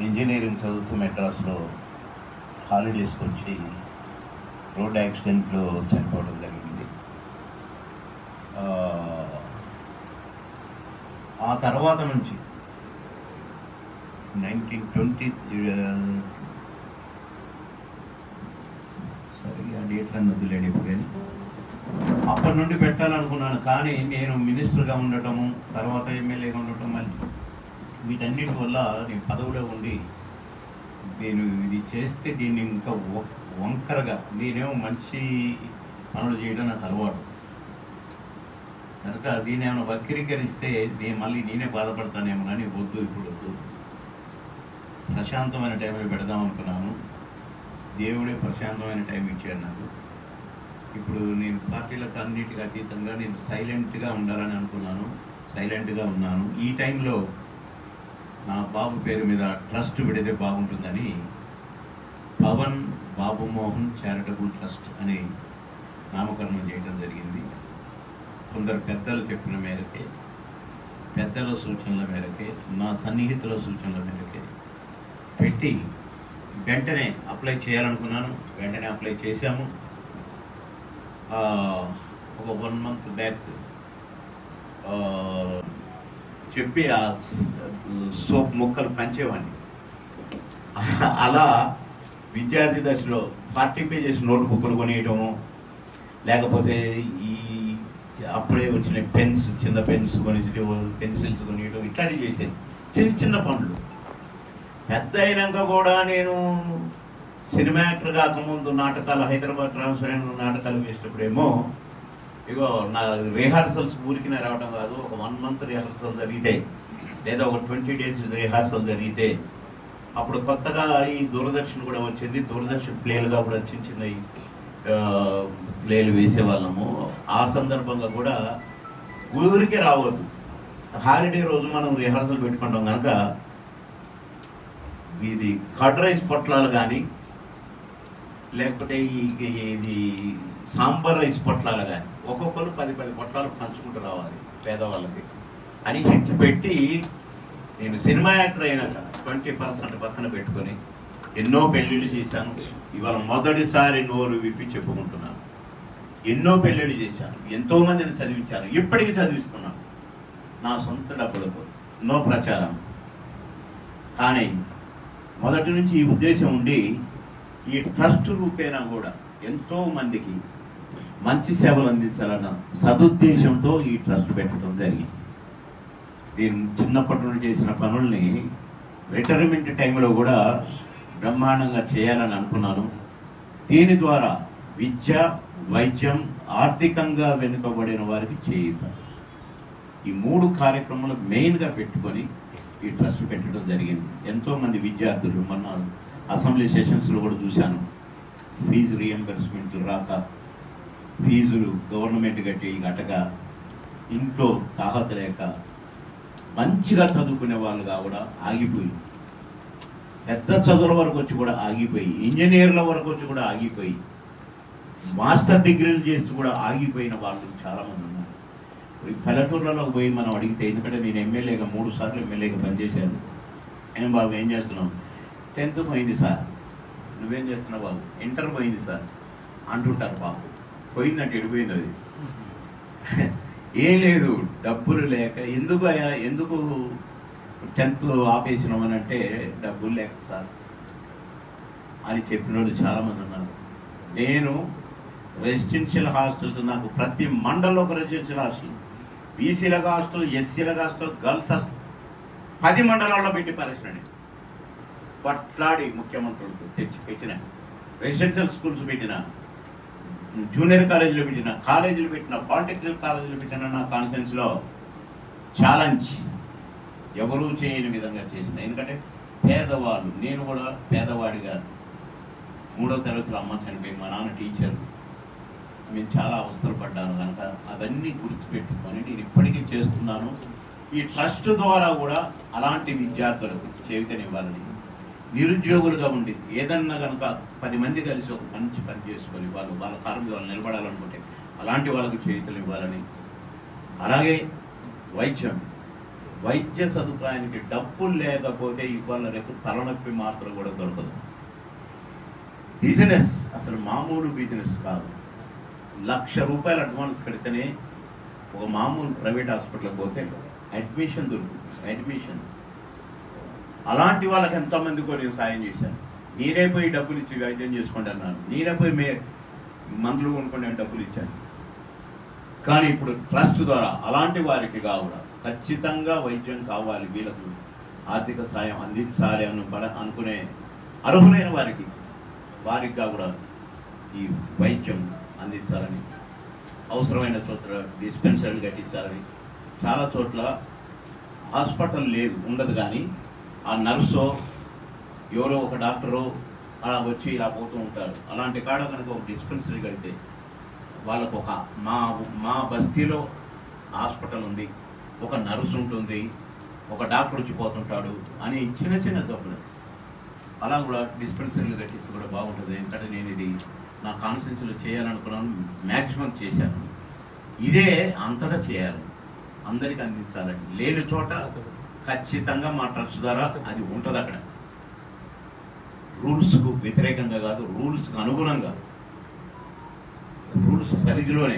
Engineering చదువుతూ మెడ్రాస్లో హాలిడేస్కి వచ్చి రోడ్ యాక్సిడెంట్లో చనిపోవడం జరిగింది. ఆ, తర్వాత నుంచి నైన్టీన్ ట్వంటీ సరిగా డేట్లను వదిలేడు ఇప్పుడు కానీ అప్పటి నుండి పెట్టాలనుకున్నాను కానీ నేను మినిస్టర్గా ఉండటము తర్వాత ఎమ్మెల్యేగా ఉండటం మళ్ళీ వీటన్నిటి వల్ల నేను పదవిలో ఉండి నేను ఇది చేస్తే దీన్ని ఇంకా వంకరగా నేనేమో మంచి పనులు చేయడం నాకు అలవాటు. కనుక దీన్ని ఏమైనా వక్రీకరిస్తే నేను మళ్ళీ నేనే బాధపడతానేమో కానీ వద్దు ఇప్పుడు వద్దు. ప్రశాంతమైన టైంలో పెడదాం అనుకున్నాను. దేవుడే ప్రశాంతమైన టైం ఇచ్చాడు నాకు. ఇప్పుడు నేను పార్టీలకు అన్నిటికీ అతీతంగా నేను సైలెంట్గా ఉండాలని అనుకున్నాను. సైలెంట్గా ఉన్నాను. ఈ టైంలో నా బాబు పేరు మీద ట్రస్ట్ పెడితే బాగుంటుందని పవన్ బాబు మోహన్ చారిటబుల్ ట్రస్ట్ అని నామకరణం చేయడం జరిగింది. కొందరు పెద్దలు చెప్పిన మేరకే పెద్దల సూచనల మేరకే నా సన్నిహితుల సూచనల మేరకే పెట్టి వెంటనే అప్లై చేయాలనుకున్నాను. వెంటనే అప్లై చేశాము. ఒక వన్ మంత్ బ్యాక్ చెప్పి ఆ సోప్ ముక్కలు పంచేవాడిని. అలా విద్యార్థి దశలో ఫార్టీ పేజెస్ నోట్ బుక్లు కొనియటము లేకపోతే ఈ అప్పుడే వచ్చిన పెన్స్ చిన్న పెన్స్ కొని పెన్సిల్స్ కొనియటం ఇట్లాంటివి చేసేది. చిన్న చిన్న పనులు. పెద్ద అయినాక కూడా నేను సినిమా యాక్టర్ కాకముందు నాటకాలు హైదరాబాద్ ట్రాన్స్ఫర్ అయిన నాటకాలు వేసినప్పుడేమో ఇగో నా రిహార్సల్స్ ఊరికినే రావడం కాదు ఒక వన్ మంత్ రిహార్సల్ జరిగితే లేదా ఒక ట్వంటీ డేస్ రిహార్సల్ జరిగితే అప్పుడు కొత్తగా ఈ దూరదర్శన్ కూడా వచ్చింది. దూరదర్శన్ ప్లేలుగా కూడా చిన్న చిన్న ప్లేలు వేసేవాళ్ళము. ఆ సందర్భంగా కూడా ఊరికి రావద్దు. హాలిడే రోజు మనం రిహార్సల్ పెట్టుకుంటాం కనుక ఇది కర్డ్ రైస్ పొట్లాలు కానీ లేకపోతే ఈ ఇది సాంబార్ రైస్ పొట్లాలు కానీ పది పది పొట్లాలు పంచుకుంటూ రావాలి పేదవాళ్ళకి. అని హిట్ పెట్టి నేను సినిమా యాక్టర్ అయినాక ట్వంటీ పర్సెంట్ పక్కన పెట్టుకొని ఎన్నో పెళ్ళిళ్ళు చేశాను. ఇవాళ మొదటిసారి నోరు విప్పి చెప్పుకుంటున్నాను. ఎన్నో పెళ్ళిళ్ళు చేశాను. ఎంతో మందిని చదివించాను. ఇప్పటికీ చదివిస్తున్నాను. నా సొంత డబ్బులతో. ఎన్నో ప్రచారం. కానీ మొదటి నుంచి ఈ ఉద్దేశం ఉండి ఈ ట్రస్ట్ రూపేణా కూడా ఎంతో మందికి మంచి సేవలు అందించాలన్న సదుద్దేశంతో ఈ ట్రస్ట్ పెట్టడం జరిగింది. నేను చిన్నప్పటి నుండి చేసిన పనుల్ని రిటైర్మెంట్ టైంలో కూడా బ్రహ్మాండంగా చేయాలని అనుకున్నాను. దీని ద్వారా విద్య వైద్యం ఆర్థికంగా వెనుకబడిన వారికి చేయుత. ఈ మూడు కార్యక్రమాలు మెయిన్గా పెట్టుకొని ఈ ట్రస్ట్ పెట్టడం జరిగింది. ఎంతోమంది విద్యార్థులు మొన్న అసెంబ్లీ సెషన్స్లో కూడా చూశాను. ఫీజు రియంబర్స్మెంట్ రాక ఫీజులు గవర్నమెంట్ కట్టి కట్టక ఇంట్లో తాహత లేక మంచిగా చదువుకునే వాళ్ళుగా కూడా ఆగిపోయి పెద్ద చదువుల వరకు వచ్చి కూడా ఆగిపోయి ఇంజనీర్ల వరకు వచ్చి కూడా ఆగిపోయి మాస్టర్ డిగ్రీలు చేసి కూడా ఆగిపోయిన వాళ్ళు చాలామంది ఉన్నారు. ఈ పల్లెటూర్లలో పోయి మనం అడిగితే ఎందుకంటే నేను ఎమ్మెల్యేగా మూడు సార్లు ఎమ్మెల్యేగా పనిచేశాను. ఏం బాబు ఏం చేస్తున్నావు? టెన్త్ పోయింది సార్. నువ్వేం చేస్తున్నావు బాబు? ఇంటర్ పోయింది సార్. అంటుంటారు బాబు. పోయిందంటే ఎడిపోయింది అది. ఏం లేదు డబ్బులు లేక ఎందుకు అయ్యా ఎందుకు టెన్త్ ఆపేసినామని అంటే డబ్బులు లేక సార్ అని చెప్పిన వాళ్ళు చాలామంది ఉన్నారు. నేను రెసిడెన్షియల్ హాస్టల్స్ నాకు ప్రతి మండలంలో ఒక రెసిడెన్షియల్ హాస్టల్ బీసీలకు హాస్టల్ ఎస్సీలకు హాస్టల్ గర్ల్స్ హాస్టల్ పది మండలాల్లో పెట్టి పరిశ్రమని పట్లాడి ముఖ్యమంత్రులకు తెచ్చి పెట్టిన రెసిడెన్షియల్ స్కూల్స్ పెట్టిన జూనియర్ కాలేజీలో పెట్టిన కాలేజీలు పెట్టిన పాలిటెక్నికల్ కాలేజీలు పెట్టిన నా కాన్సెన్స్లో ఛాలెంజ్ ఎవరూ చేయని విధంగా చేసిన ఎందుకంటే పేదవాళ్ళు నేను కూడా పేదవాడిగా మూడో తరగతిలో అమ్మ చనిపోయి మా నాన్న టీచర్ నేను చాలా అవస్థలు పడ్డాను కనుక అవన్నీ గుర్తుపెట్టుకొని నేను ఇప్పటికీ చేస్తున్నాను. ఈ ట్రస్ట్ ద్వారా కూడా అలాంటి విద్యార్థులకు చేయుతనివ్వాలని నిరుద్యోగులుగా ఉండి ఏదన్నా కనుక పది మంది కలిసి ఒక మంచి పని చేసుకొని వాళ్ళు వాళ్ళ కారు మీద వాళ్ళు నిలబడాలనుకుంటే అలాంటి వాళ్ళకు చేతులు ఇవ్వాలని. అలాగే వైద్యం. వైద్య సదుపాయానికి డబ్బులు లేకపోతే ఇవాళ రేపు తలనొప్పి మాత్రం కూడా దొరకదు. బిజినెస్ అసలు మామూలు బిజినెస్ కాదు. లక్ష రూపాయలు అడ్వాన్స్ కడితేనే ఒక మామూలు ప్రైవేట్ హాస్పిటల్కి పోతే అడ్మిషన్ దొరుకుతుంది. అడ్మిషన్. అలాంటి వాళ్ళకి ఎంతోమందికో నేను సాయం చేశాను నేనే పోయి డబ్బులు ఇచ్చి వైద్యం చేసుకోండి అన్నాను నేనే పోయి మే మందులు కొనుక్కొని డబ్బులు ఇచ్చాను కానీ ఇప్పుడు ట్రస్ట్ ద్వారా అలాంటి వారికి కావడం ఖచ్చితంగా వైద్యం కావాలి వీళ్ళకు. ఆర్థిక సాయం అందించాలి అని పడ- అనుకునే అర్హులైన వారికి వారికి కూడా ఈ వైద్యం అందించాలని అవసరమైన చోట్ల డిస్పెన్సరీలు కట్టించాలని చాలా చోట్ల హాస్పిటల్ లేదు ఉండదు కానీ ఆ నర్సో ఎవరో ఒక డాక్టరో అలా వచ్చి ఇలా పోతూ ఉంటారు. అలాంటి కాడ కనుక ఒక డిస్పెన్సరీ కడితే వాళ్ళకు ఒక మా మా బస్తీలో హాస్పిటల్ ఉంది ఒక నర్సు ఉంటుంది ఒక డాక్టర్ వచ్చి పోతుంటాడు అని చిన్న చిన్న దెబ్బలు అలా కూడా డిస్పెన్సరీలు కట్టిస్తే కూడా బాగుంటుంది. ఎందుకంటే నేను ఇది నా కాన్స్టిట్యూన్సీలో చేయాలనుకున్నాను మ్యాక్సిమం చేశాను. ఇదే అంతటా చేయాలి. అందరికీ అందించాలని. లేని చోట ఖచ్చితంగా మా ట్రస్ట్ ద్వారా అది ఉంటుంది అక్కడ. రూల్స్కు వ్యతిరేకంగా కాదు రూల్స్కు అనుగుణంగా. రూల్స్ పరిధిలోనే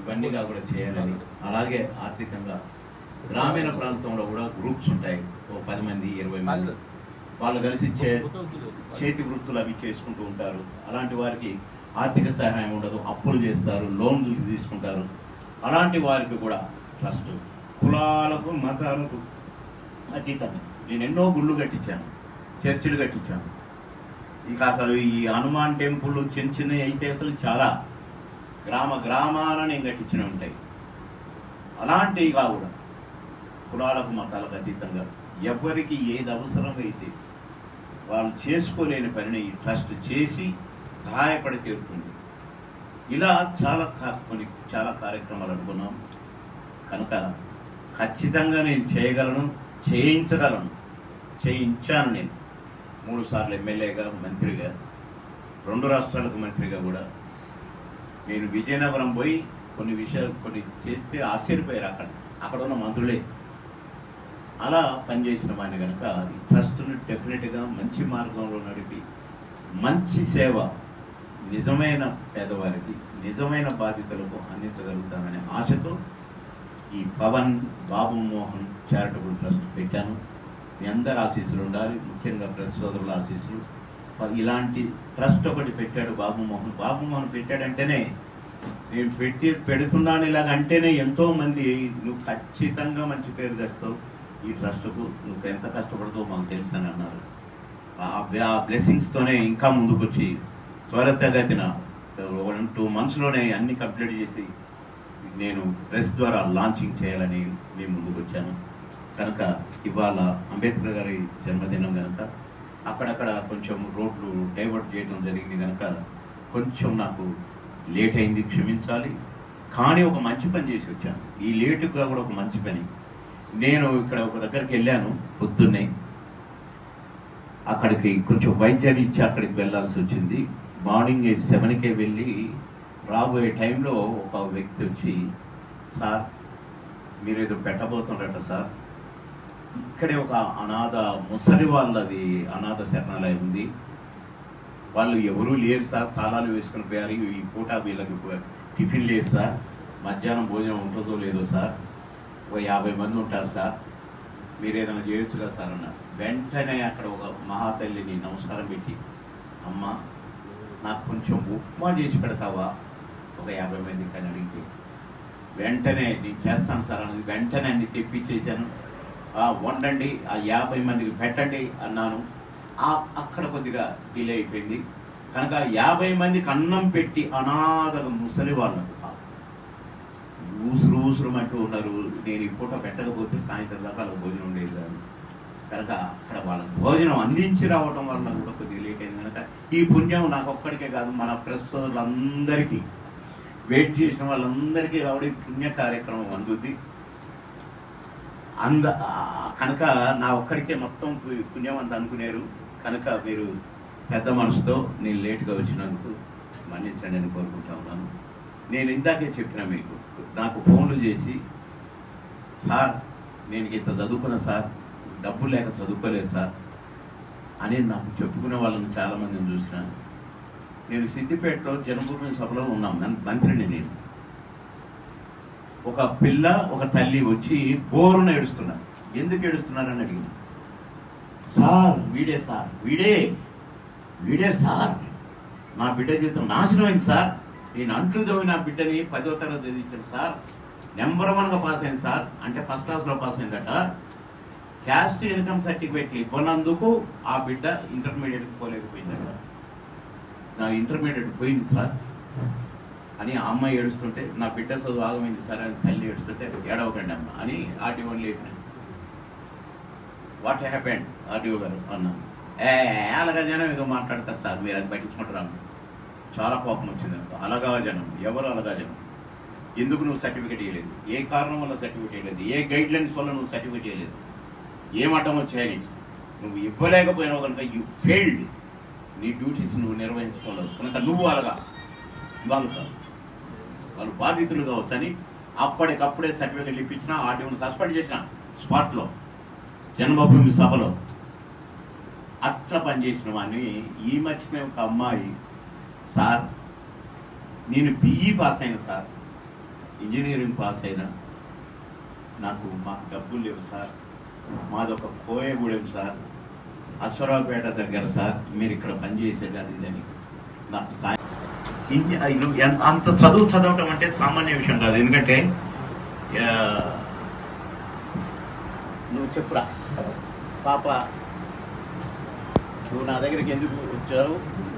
ఇవన్నీ కూడా చేయాలని. అలాగే ఆర్థికంగా గ్రామీణ ప్రాంతంలో కూడా గ్రూప్స్ ఉంటాయి. ఓ పది మంది ఇరవై మంది. వాళ్ళు కలిసి చే చేతి వృత్తులు అవి చేసుకుంటూ ఉంటారు. అలాంటి వారికి ఆర్థిక సహాయం ఉండదు. అప్పులు చేస్తారు లోన్లు తీసుకుంటారు. అలాంటి వారికి కూడా ట్రస్ట్. కులాలకు మతాలకు అతీతంగా. నేను ఎన్నో గుళ్ళు కట్టించాను చర్చిలు కట్టించాను. ఇక అసలు ఈ హనుమాన్ టెంపుల్ చిన్న చిన్నవి అయితే అసలు చాలా గ్రామ గ్రామాల నేను కట్టించిన ఉంటాయి. అలాంటివి కూడా కులాలకు మతాలకు అతీతంగా ఎవరికి ఏది అవసరమైతే వాళ్ళు చేసుకోలేని పనిని ఈ ట్రస్ట్ చేసి సహాయపడి తీరుతుంది. ఇలా చాలా కొన్ని చాలా కార్యక్రమాలు అనుకున్నాం. కనుక ఖచ్చితంగా నేను చేయగలను. చేయించగలను. చేయించాను నేను. మూడు సార్లు ఎమ్మెల్యేగా మంత్రిగా రెండు రాష్ట్రాలకు మంత్రిగా కూడా. నేను విజయనగరం పోయి కొన్ని విషయాలు కొన్ని చేస్తే ఆశ్చర్యపోయారు అక్కడ అక్కడ ఉన్న మంత్రులే. అలా పనిచేసిన వాడిని కనుక ఈ ట్రస్ట్ను డెఫినెట్గా మంచి మార్గంలో నడిపి మంచి సేవ నిజమైన పేదవారికి నిజమైన బాధితులకు అందించగలుగుతామనే ఆశతో ఈ పవన్ బాబు మోహన్ చారిటబుల్ ట్రస్ట్ పెట్టాను. మీ అందరి ఆశీస్సులు ఉండాలి. ముఖ్యంగా ప్రెస్ సోదరుల ఆశీస్సులు ఇలాంటి ట్రస్ట్ ఒకటి పెట్టాడు బాబు మోహన్. బాబు మోహన్ పెట్టాడంటేనే నేను పెట్టి పెడుతున్నాను ఇలాగ అంటేనే ఎంతోమంది నువ్వు ఖచ్చితంగా మంచి పేరు తెస్తావు. ఈ ట్రస్ట్కు నువ్వు ఎంత కష్టపడతావు మాకు తెలుసు అని అన్నారు. ఆ- ఆ బ్లెస్సింగ్స్తోనే ఇంకా ముందుకొచ్చి త్వరితగతిన వన్ టూ మంత్స్లోనే అన్ని కంప్లీట్ చేసి నేను ప్రెస్ ద్వారా లాంచింగ్ చేయాలని మీ ముందుకు వచ్చాను. కనుక ఇవాళ అంబేద్కర్ గారి జన్మదినం కనుక అక్కడక్కడ కొంచెం రోడ్లు డైవర్ట్ చేయడం జరిగింది కనుక కొంచెం నాకు లేట్ అయింది క్షమించాలి. కానీ ఒక మంచి పని చేసి వచ్చాను. ఈ లేటుగా కూడా ఒక మంచి పని. నేను ఇక్కడ ఒక దగ్గరికి వెళ్ళాను పొద్దున్నే. అక్కడికి కొంచెం వైద్యాన్ని ఇచ్చి అక్కడికి వెళ్ళాల్సి వచ్చింది. మార్నింగ్ సెవెన్కే వెళ్ళి రాబోయే టైంలో ఒక వ్యక్తి వచ్చి సార్ మీరు ఏదో పెట్టబోతుండట సార్. ఇక్కడే ఒక అనాథ ముసలి వాళ్ళది అనాథ శరణాలయం ఉంది. వాళ్ళు ఎవరూ లేరు సార్. తాళాలు వేసుకుని పోయారు ఈ పూట వీళ్ళకి టిఫిన్ లేదు సార్. మధ్యాహ్నం భోజనం ఉంటుందో లేదో సార్. ఒక యాభై మంది ఉంటారు సార్. మీరు ఏదైనా చేయొచ్చు కదా సార్ అన్నారు. వెంటనే అక్కడ ఒక మహాతల్లిని నమస్కారం పెట్టి అమ్మ నాకు కొంచెం ఉప్మా చేసి పెడతావా? ఒక యాభై మందికి కానీ అడిగితే వెంటనే నేను చేస్తాను సార్ అన్నది. వెంటనే అన్ని తెప్పించేశాను. "ఆ, వండండి. ఆ యాభై మందికి పెట్టండి అన్నాను. ఆ- అక్కడ కొద్దిగా డిలే అయిపోయింది. కనుక యాభై మందికి అన్నం పెట్టి అనాథ ముసలి వాళ్ళకు ఊసురు ఊసురు అంటూ ఉన్నారు. నేను ఈ పూట పెట్టకపోతే సాయంత్రం దాకా వాళ్ళకి భోజనం ఉండేది కాదు. కనుక అక్కడ వాళ్ళకి భోజనం అందించి రావడం వల్ల కూడా కొద్దిగా లేట్ అయింది. కనుక ఈ పుణ్యం నాకు ఒక్కడికే కాదు మన ప్రస్తుతులందరికీ వెయిట్ చేసిన వాళ్ళందరికీ కాబట్టి పుణ్య కార్యక్రమం అందుద్ది. అంద కనుక నా ఒక్కడికే మొత్తం పుణ్యం అంత అనుకునేరు. కనుక మీరు పెద్ద మనసుతో నేను లేటుగా వచ్చినందుకు మన్నించండి అని కోరుకుంటా ఉన్నాను. నేను ఇందాకే చెప్పిన మీకు నాకు ఫోన్లు చేసి సార్ నేను ఇంత చదువుకున్నా సార్ డబ్బు లేక చదువుకోలేదు సార్ అని నాకు చెప్పుకునే వాళ్ళని చాలామందిని చూసినాను నేను సిద్దిపేటలో జన్మభూమి సభలో ఉన్నాం. మంత్రిని నేను. ఒక పిల్ల ఒక తల్లి వచ్చి బోరున ఏడుస్తున్నారు. ఎందుకు ఏడుస్తున్నారని అడిగింది. సార్ వీడే సార్ వీడే వీడే సార్. నా బిడ్డ జీవితం నాశనమైంది సార్. నేను అంట్లు నా బిడ్డని పదో తరగతి చదివించాను సార్. నెంబర్ వన్గా పాస్ అయింది సార్. అంటే ఫస్ట్ క్లాస్లో పాస్ అయిందట. క్యాస్ట్ ఇన్కమ్ సర్టిఫికేట్లు ఇవ్వనందుకు ఆ బిడ్డ ఇంటర్మీడియట్కి పోలేకపోయిందట. నా ఇంటర్మీడియట్ పోయింది సార్. అని ఆ అమ్మాయి ఏడుస్తుంటే నా బిడ్డ చదువు ఆగమైంది సార్ అని తల్లి ఏడుస్తుంటే ఏడవకండి అమ్మ అని ఆర్టీఓని లేపిన. వాట్ హ్యాపెండ్ ఆర్టీఓ గారు అన్నాను ఏ అలాగా జనం ఏదో మాట్లాడతారు సార్ మీరు అది పట్టించుకుంటారు? చాలా కోపం వచ్చింది నాకు. అలగా జనం ఎవరు అలగా జనం? ఎందుకు నువ్వు సర్టిఫికేట్ ఇవ్వలేదు ఏ కారణం వల్ల సర్టిఫికేట్ ఇవ్వలేదు ఏ గైడ్ లైన్స్ వల్ల నువ్వు సర్టిఫికేట్ ఇవ్వలేదు ఏం అడ్డం వచ్చాయని? నువ్వు ఇవ్వలేకపోయినావు కనుక యూ ఫెయిల్డ్ నీ డ్యూటీస్ నువ్వు నిర్వహించుకోలేదు. కనుక నువ్వు అలాగా. వాళ్ళు కాదు. వాళ్ళు బాధితులు కావచ్చు అని అప్పటికప్పుడే సర్టిఫికేట్ ఇప్పించిన ఆర్టీఓని సస్పెండ్ చేసిన స్పాట్లో జన్మభూమి సభలో అట్లా పనిచేసిన వాడిని ఈ మధ్యనే ఒక అమ్మాయి సార్ నేను బిఈ పాస్ అయిన సార్. ఇంజనీరింగ్ పాస్ అయినా. నాకు మాకు డబ్బులు లేవు సార్. మాదొక కోయగూడెం సార్. అశ్వరావుపేట దగ్గర సార్ మీరు ఇక్కడ పనిచేసేది అది ఇదని నాకు సాయం అంత చదువు చదవటం అంటే సామాన్య విషయం కాదు. ఎందుకంటే నువ్వు చెప్పురా. పాప నువ్వు నా దగ్గరికి ఎందుకు వచ్చావు?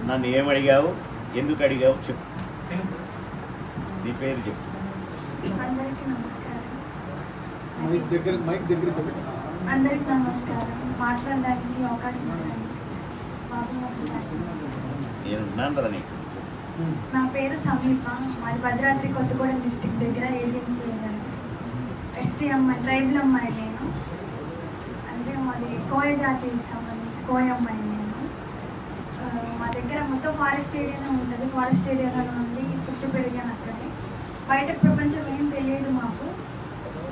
నన్ను ఏం అడిగావు? ఎందుకు అడిగావు? చెప్పు. నీ పేరు చెప్పు. మైక్ దగ్గర మైక్ దగ్గర. అందరికీ నమస్కారం. మాట్లాడడానికి అవకాశం ఇచ్చారు. నా పేరు సమీప. మాది భద్రాద్రి కొత్తగూడెం డిస్టిక్ దగ్గర ఏజెన్సీ ఎస్టీ అమ్మాయి ట్రైబల్ అమ్మాయి నేను. అంటే మాది కోయ జాతికి సంబంధించి కోయ అమ్మాయి నేను. మా దగ్గర మొత్తం ఫారెస్ట్ ఏరియానే ఉంటుంది. ఫారెస్ట్ ఏరియాలో నుండి పుట్టి పెరిగాను అక్కడే. బయట ప్రపంచం ఏం తెలియదు మాకు.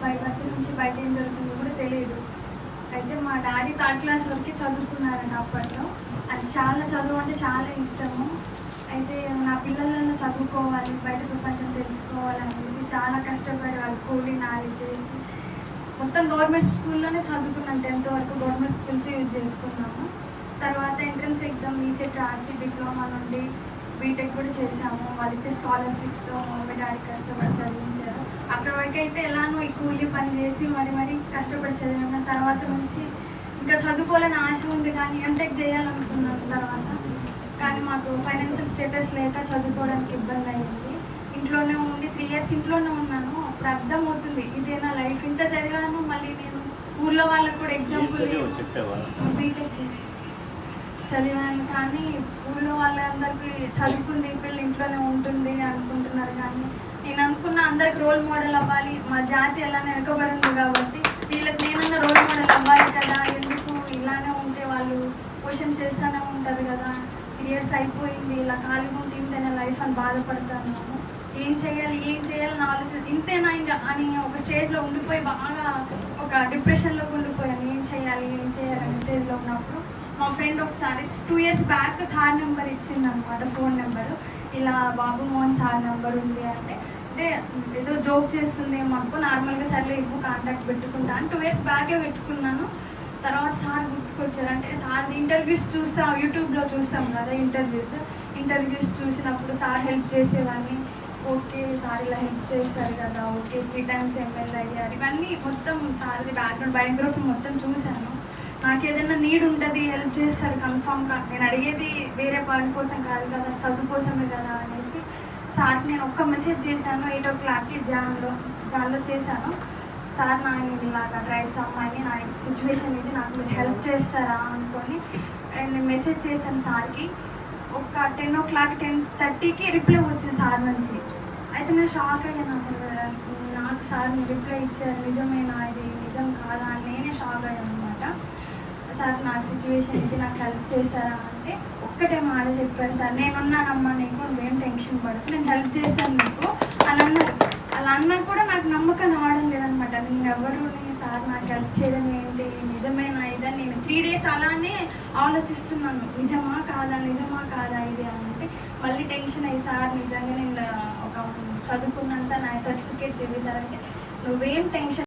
బయట నుంచి బయట ఏం జరుగుతుందో కూడా తెలియదు. అయితే మా డాడీ థర్డ్ క్లాస్ వరకే చదువుకున్నారండి అప్పట్లో. అది చాలా చదువు అంటే చాలా ఇష్టము. అయితే నా పిల్లలను చదువుకోవాలి బయట ప్రపంచం తెలుసుకోవాలనేసి చాలా కష్టపడి వాళ్ళు కూలీ నాలెడ్జ్ చేసి మొత్తం గవర్నమెంట్ స్కూల్లోనే చదువుకున్నాం. టెన్త్ వరకు గవర్నమెంట్ స్కూల్స్ యూజ్ చేసుకున్నాము. తర్వాత ఎంట్రన్స్ ఎగ్జామ్ ఈసెట్ రాసి డిప్లొమా నుండి బీటెక్ కూడా చేసాము వాళ్ళు ఇచ్చే స్కాలర్షిప్తో మమ్మీ డాడీ కష్టపడి చదివించారు. అక్కడ వరకు అయితే ఎలానో ఈ కూలీ పని చేసి మరి మరి కష్టపడి చదివాను తర్వాత నుంచి ఇంకా చదువుకోవాలని ఆశ ఉంది కానీ ఎంటెక్ చేయాలనుకున్నాను తర్వాత. కానీ మాకు ఫైనాన్షియల్ స్టేటస్ లేక చదువుకోవడానికి ఇబ్బంది అయింది. ఇంట్లోనే ఉండి త్రీ ఇయర్స్ ఇంట్లోనే ఉన్నాను. అప్పుడు అర్థమవుతుంది. ఇదే నా లైఫ్ ఇంత చదివాను మళ్ళీ నేను ఊర్లో వాళ్ళకు కూడా ఎగ్జాంపుల్ బీటెక్ చేసి చదివాను కానీ ఊళ్ళో వాళ్ళందరికీ చదువుకుంది పిల్ల ఇంట్లోనే ఉంటుంది అనుకుంటున్నారు. కానీ నేను అనుకున్న అందరికి రోల్ మోడల్ అవ్వాలి. మా జాతి ఎలా వెనుకబడింది కాబట్టి వీళ్ళకి నేనన్నా రోల్ మోడల్ అవ్వాలి కదా. ఎందుకు ఇలానే ఉంటే వాళ్ళు క్వశ్చన్ చేస్తూనే ఉంటారు కదా. త్రీ ఇయర్స్ అయిపోయింది ఇలా ఖాళీగా ఉంటే ఇంతేనా లైఫ్ అని బాధపడతాను ఏం చేయాలి ఏం చేయాలని ఆలోచన ఇంతేనా ఇంకా అని ఒక స్టేజ్లో ఉండిపోయి బాగా ఒక డిప్రెషన్లోకి ఉండిపోయాను. ఏం చేయాలి ఏం చేయాలి అనే స్టేజ్లో ఉన్నప్పుడు మా ఫ్రెండ్ ఒకసారి two years back sir number ఇచ్చింది అనమాట ఫోన్ నెంబర్ ఇలా బాబు మోహన్ సార్ నెంబర్ ఉంది అంటే అంటే ఏదో జోక్ చేస్తుందేమో అనుకో నార్మల్గా సర్లే ఇవ్వు కాంటాక్ట్ పెట్టుకుంటా అని టూ ఇయర్స్ బ్యాకే పెట్టుకున్నాను. తర్వాత సార్ గుర్తుకొచ్చారు. అంటే సార్ ఇంటర్వ్యూస్ చూస్తాం యూట్యూబ్లో చూస్తాం కదా ఇంటర్వ్యూస్ ఇంటర్వ్యూస్ చూసినప్పుడు సార్ హెల్ప్ చేసేవాడిని. ఓకే సార్ ఇలా హెల్ప్ చేస్తారు కదా ఓకే త్రీ టైమ్స్ ఎమ్మెల్యే అయ్యారు. ఇవన్నీ మొత్తం సార్ది బ్యాక్గ్రౌండ్ బయోగ్రఫీ మొత్తం చూశాను. నాకు ఏదైనా నీడ్ ఉంటుంది హెల్ప్ చేస్తారు కన్ఫామ్గా నేను అడిగేది వేరే పని కోసం కాదు కదా చదువు కోసమే కదా అనేసి సార్కి నేను ఒక్క మెసేజ్ చేశాను ఎయిట్ ఓ క్లాక్కి జాన్లో జాన్లో చేశాను. సార్ నా నేను ఇలాగా డ్రైవ్స్ అమ్మాయిని నా సిచ్యువేషన్ ఇది నాకు మీరు హెల్ప్ చేస్తారా అనుకొని అండ్ నేను మెసేజ్ చేశాను సార్కి. ఒక టెన్ ఓ క్లాక్ టెన్ థర్టీకి రిప్లై వచ్చింది సార్ నుంచి. అయితే నేను షాక్ అయ్యాను అసలు. నాకు సార్ రిప్లై ఇచ్చారు నిజమేనా ఇది నిజం కాదా అని నేనే షాక్ అయ్యాను. సార్ నాకు సిచ్యువేషన్కి నాకు హెల్ప్ చేశారా అంటే ఒక్కటే మాట చెప్పారు సార్. నేనున్నానమ్మా నీకు నువ్వేం టెన్షన్ పడకు నేను హెల్ప్ చేశాను నీకు అని అన్నారు. అలా అన్నా కూడా నాకు నమ్మకం రావడం లేదనమాట. నేను ఎవరు నేను సార్ నాకు హెల్ప్ చేయడం ఏంటి? నిజమేనా ఇదని నేను త్రీ డేస్ అలానే ఆలోచిస్తున్నాను. నిజమా కాదా? నిజమా కాదా ఇది? అని అంటే మళ్ళీ టెన్షన్ అయ్యి సార్ నిజంగా నేను ఒక చదువుకున్నాను సార్ నా సర్టిఫికేట్స్ ఇవి సార్ అంటే నువ్వేం టెన్షన్